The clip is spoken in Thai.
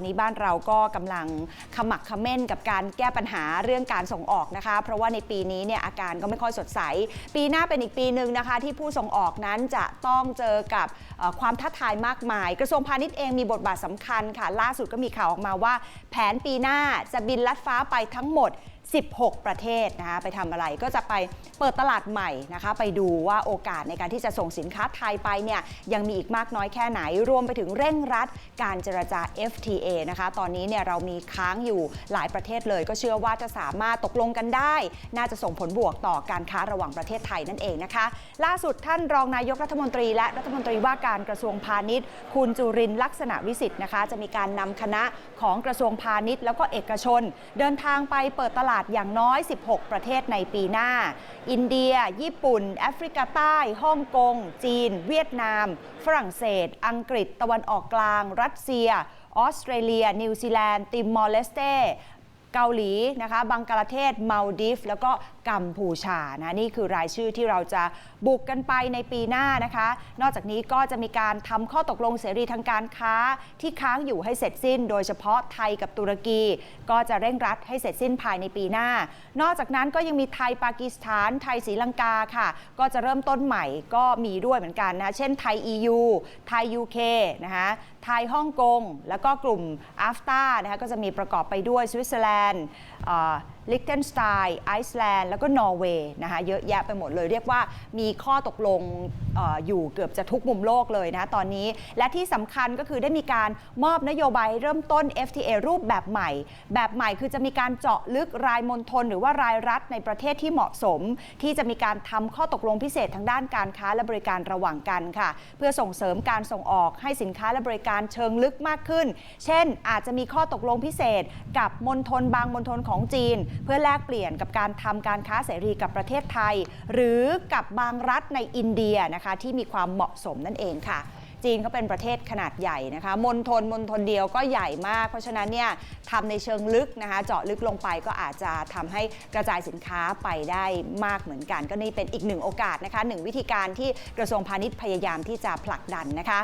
นี้บ้านเราก็กำลังขมักขม้นกับการแก้ปัญหาเรื่องการส่งออกนะคะ เพราะว่าในปีนี้เนี่ยอาการก็ไม่ค่อยสดใส ปีหน้าเป็นอีกปีหนึ่งนะคะ ที่ผู้ส่งออกนั้นจะต้องเจอกับความท้าทายมากมาย กระทรวงพาณิชย์เองมีบทบาทสำคัญค่ะ ล่าสุดก็มีข่าวออกมาว่า แผนปีหน้าจะบินลัดฟ้าไปทั้งหมด 16 ประเทศนะคะไปทำอะไรก็จะไปเปิดตลาดใหม่นะคะไปดูว่าโอกาสในการที่จะส่งสินค้าไทยไปเนี่ยยังมีอีกมากน้อยแค่ไหน รวมไปถึงเร่งรัดการเจรจา FTA นะคะ ตอนนี้เนี่ยเรามีค้างอยู่หลายประเทศเลย ก็เชื่อว่าจะสามารถตกลงกันได้ น่าจะส่งผลบวกต่อการค้าระหว่างประเทศไทยนั่นเองนะคะ ล่าสุดท่านรองนายกรัฐมนตรี และรัฐมนตรีว่าการกระทรวงพาณิชย์ คุณจุรินลักษณะวิสิทธิ์นะคะ จะมีการนำคณะของกระทรวงพาณิชย์ แล้วก็เอกชน เดินทางไปเปิดตลาดอย่างน้อย 16 ประเทศในปีหน้า อินเดีย ญี่ปุ่น แอฟริกาใต้ ฮ่องกง จีน เวียดนาม ฝรั่งเศส อังกฤษ ตะวันออกกลาง รัสเซีย ออสเตรเลีย นิวซีแลนด์ ติมอร์เลสเต เกาหลีนะคะบังกลาเทศมาลดิฟ แล้วก็กัมพูชานะนี่คือรายชื่อที่เราจะบุกกันไปในปีหน้านะคะ นอกจากนี้ก็จะมีการทำข้อตกลงเสรีทางการค้าที่ค้างอยู่ให้เสร็จสิ้น โดยเฉพาะไทยกับตุรกี ก็จะเร่งรัดให้เสร็จสิ้นภายในปีหน้า นอกจากนั้นก็ยังมีไทยปากีสถานไทยศรีลังกาค่ะ ก็จะเริ่มต้นใหม่ก็มีด้วยเหมือนกันนะเช่นไทย EU ไทย UK นะคะไทยฮ่องกงแล้วก็กลุ่มอาฟตานะคะก็จะมีประกอบไปด้วยสวิตเซอร์แลนด์น ลิกเทนสไตน์ไอซ์แลนด์แล้วก็นอร์เวย์นะคะเยอะแยะไปหมดเลยเรียกว่ามีข้อตกลงอออยู่เกือบจะทุกมุมโลกเลยนะตอนนี้ และที่สำคัญก็คือได้มีการมอบนโยบายเริ่มต้น FTA รูปแบบใหม่ แบบใหม่คือจะมีการเจาะลึกรายมณฑลหรือว่ารายรัฐในประเทศที่เหมาะสม ที่จะมีการทำข้อตกลงพิเศษทางด้านการค้าและบริการระหว่างกันค่ะ เพื่อส่งเสริมการส่งออกให้สินค้าและบริการเชิงลึกมากขึ้น เช่น อาจจะมีข้อตกลงพิเศษกับมณฑลบางมณฑลของจีนเพื่อแลกเปลี่ยนกับการทำการค้าเสรีกับประเทศไทย หรือกับบางรัฐในอินเดียนะคะที่มีความเหมาะสมนั่นเองค่ะจีนก็เป็นประเทศขนาดใหญ่นะคะ มณฑลมณฑลเดียวก็ใหญ่มาก เพราะฉะนั้นเนี่ยทำในเชิงลึกนะคะ เจาะลึกลงไปก็อาจจะทำให้กระจายสินค้าไปได้มากเหมือนกัน ก็นี่เป็นอีกหนึ่งโอกาสนะคะหนึ่งวิธีการที่กระทรวงพาณิชย์พยายามที่จะผลักดันนะคะ